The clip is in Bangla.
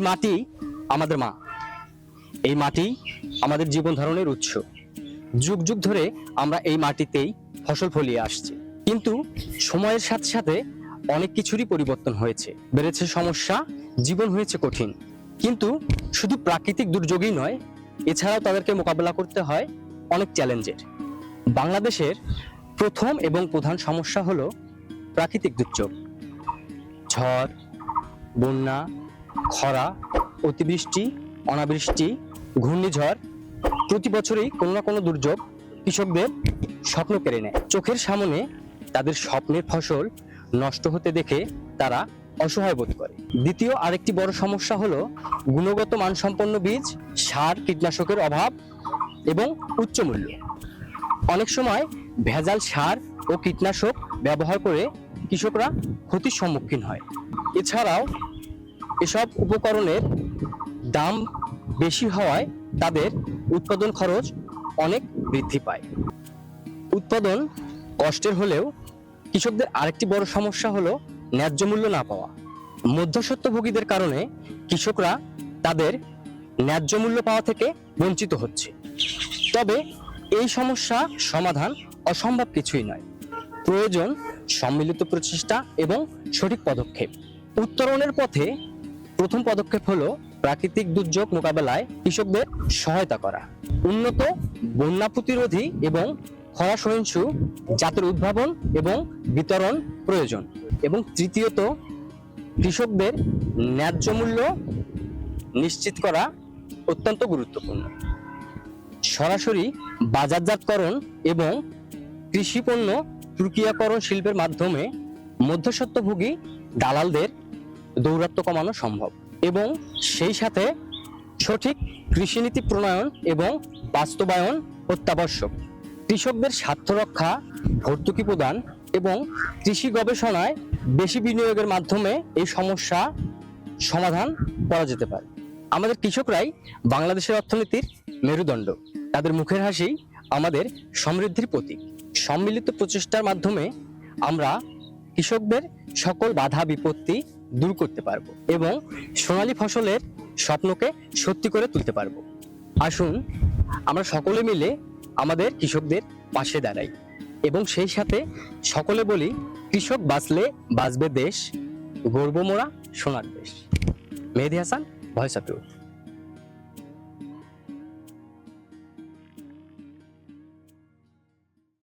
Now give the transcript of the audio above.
এই মাটি আমাদের মা। এই মাটি আমাদের জীবন ধারণের উৎস। যুগ যুগ ধরে আমরা এই মাটিতেই ফসল ফলিয়ে আসছি। কিন্তু সময়ের সাথে সাথে অনেক কিছুরই পরিবর্তন হয়েছে। বেড়েছে সমস্যা, জীবন হয়েছে কঠিন। কিন্তু শুধু প্রাকৃতিক দুর্যোগই নয়, এছাড়াও তাদেরকে মোকাবেলা করতে হয় অনেক চ্যালেঞ্জের। বাংলাদেশের প্রথম এবং প্রধান সমস্যা হলো প্রাকৃতিক দুর্যোগ। ঝড়, বন্যা খরা, অতিবৃষ্টি, অনাবৃষ্টি, ঘূর্ণিঝড় প্রতি বছরই কোনো না কোনো দুর্যোগ কৃষকদের স্বপ্ন কেড়ে নেয়। চোখের সামনে তাদের স্বপ্নের ফসল নষ্ট হতে দেখে তারা অসহায় বোধ করে। দ্বিতীয় আরেকটি বড় সমস্যা হলো গুণগত মানসম্পন্ন বীজ, সার, কীটনাশকের অভাব এবং উচ্চ মূল্য। অনেক সময় ভেজাল সার ও কীটনাশক ব্যবহার করে কৃষকরা ক্ষতির সম্মুখীন হয়। এছাড়াও এসব উপকরণের দাম বেশি হওয়ায় তাদের উৎপাদন খরচ অনেক বৃদ্ধি পায়। উৎপাদন কষ্টের হলেও কৃষকদের আরেকটি বড় সমস্যা হলো ন্যায্য মূল্য না পাওয়া। মধ্যস্বত্বভোগীদের কারণে কৃষকরা তাদের ন্যায্য মূল্য পাওয়া থেকে বঞ্চিত হচ্ছে। তবে এই সমস্যা সমাধান অসম্ভব কিছুই নয়। প্রয়োজন সম্মিলিত প্রচেষ্টা এবং সঠিক পদক্ষেপ। উত্তরণের পথে প্রথম পদক্ষেপ হলো প্রাকৃতিক দুর্যোগ মোকাবেলায় কৃষকদের সহায়তা করা। উন্নত বন্যা প্রতিরোধী এবং খরা সহিংসু জাতের উদ্ভাবন এবং বিতরণ প্রয়োজন এবং তৃতীয়ত কৃষকদের ন্যায্য মূল্য নিশ্চিত করা অত্যন্ত গুরুত্বপূর্ণ। সরাসরি বাজারজাতকরণ এবং কৃষি পণ্য প্রক্রিয়াকরণ শিল্পের মাধ্যমে মধ্যস্বত্বভোগী দালালদের দৌরাত্ম কমানো সম্ভব। এবং সেই সাথে সঠিক কৃষিনীতি প্রণয়ন এবং বাস্তবায়ন অত্যাবশ্যক। কৃষকদের স্বার্থ রক্ষা, ভর্তুকি প্রদান এবং কৃষি গবেষণায় বেশি বিনিয়োগের মাধ্যমে এই সমস্যা সমাধান করা যেতে পারে। আমাদের কৃষকরাই বাংলাদেশের অর্থনীতির মেরুদণ্ড। তাদের মুখের হাসি আমাদের সমৃদ্ধির প্রতীক। সম্মিলিত প্রচেষ্টার মাধ্যমে আমরা কৃষকদের সকল বাধা বিপত্তি দূর করতে পারব এবং সোনালী ফসলের স্বপ্নকে সত্যি করে তুলতে পারব। আসুন, আমরা সকলে মিলে আমাদের কৃষকদের পাশে দাঁড়াই এবং সেই সাথে সকলে বলি, কৃষক বাঁচলে বাঁচবে দেশ গর্ব মোরা, সোনার দেশ। Mehedi Hasan, voice of